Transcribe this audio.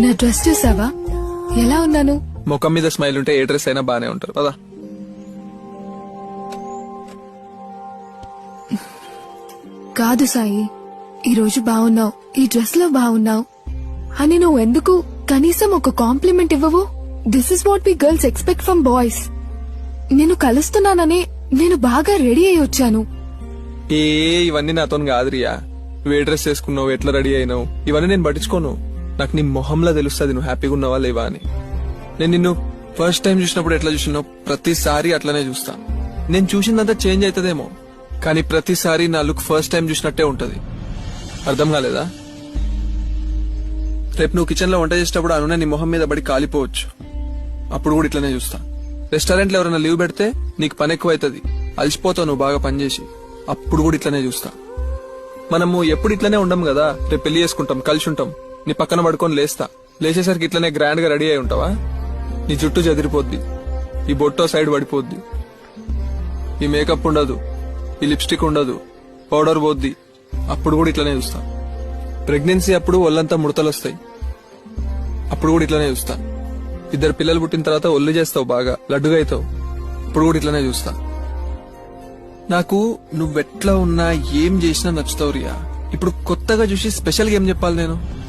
నా డ్రెస్ చూసావా? ఎలా ఉన్నాను? ముఖం మీద స్మైల్ ఉంటే ఏ డ్రెస్ అయినా బానే ఉంటారు. పదా. కాదు సాయి ఈ రోజు బాగున్నావు ఈ డ్రెస్లో బాగున్నావు. అని నువ్వు ఎందుకు కనీసం ఒక కాంప్లిమెంట్ ఇవ్వవు? This is what we girls expect from boys నేను కలుస్తున్నానని నేను బాగా రెడీ అయి వచ్చాను. ఏ ఇవన్నీ నాతో కాదు రియా నువ్వు ఏ డ్రెస్ వేసుకున్నావు ఎట్లా రెడీ అయినావు? ఇవన్నీ నేను పట్టించుకోను. నాకు నీ మొహంలో తెలుస్తుంది నువ్వు హ్యాపీగా ఉన్నావా లేవా అని. నేను నిన్ను ఫస్ట్ టైం చూసినప్పుడు ఎట్లా చూసినావు ప్రతిసారి అట్లనే చూస్తా. నేను చూసిందంతా చేంజ్ అవుతుందేమో కానీ ప్రతిసారి నా లుక్ ఫస్ట్ టైం చూసినట్టే ఉంటది. అర్థం కాలేదా? రేపు నువ్వు కిచెన్లో వంట చేసేటప్పుడు అనునే నీ మొహం మీద పడి కాలిపోవచ్చు. అప్పుడు కూడా ఇట్లనే చూస్తా. రెస్టారెంట్లో ఎవరైనా లీవ్ పెడితే నీకు పని ఎక్కువ అవుతుంది అలసిపోతావు నువ్వు బాగా పనిచేసి అప్పుడు కూడా ఇట్లనే చూస్తా. మనము ఎప్పుడు ఇట్లనే ఉండం కదా రేపు పెళ్ళి చేసుకుంటాం కలిసి ఉంటాం. నీ పక్కన పడుకొని లేస్తా. లేచేసరికి ఇట్లనే గ్రాండ్గా రెడీ అయి ఉంటావా? నీ జుట్టు చెదిరిపోద్ది. ఈ బొట్టో సైడ్ పడిపోద్ది. ఈ మేకప్ ఉండదు. ఈ లిప్స్టిక్ ఉండదు. పౌడర్ పోద్ది. అప్పుడు కూడా ఇట్లనే చూస్తా. ప్రెగ్నెన్సీ అప్పుడు ఒళ్ళంతా ముడతలు వస్తాయి అప్పుడు కూడా ఇట్లనే చూస్తా. ఇద్దరు పిల్లలు పుట్టిన తర్వాత ఒళ్ళు చేస్తావు బాగా. లడ్డుగా అవుతావు ఇప్పుడు కూడా ఇట్లనే చూస్తా. నాకు నువ్వెట్లా ఉన్నా ఏం చేసినా నచ్చుతావు రియా. ఇప్పుడు కొత్తగా చూసి స్పెషల్గా ఏం చెప్పాలి నేను?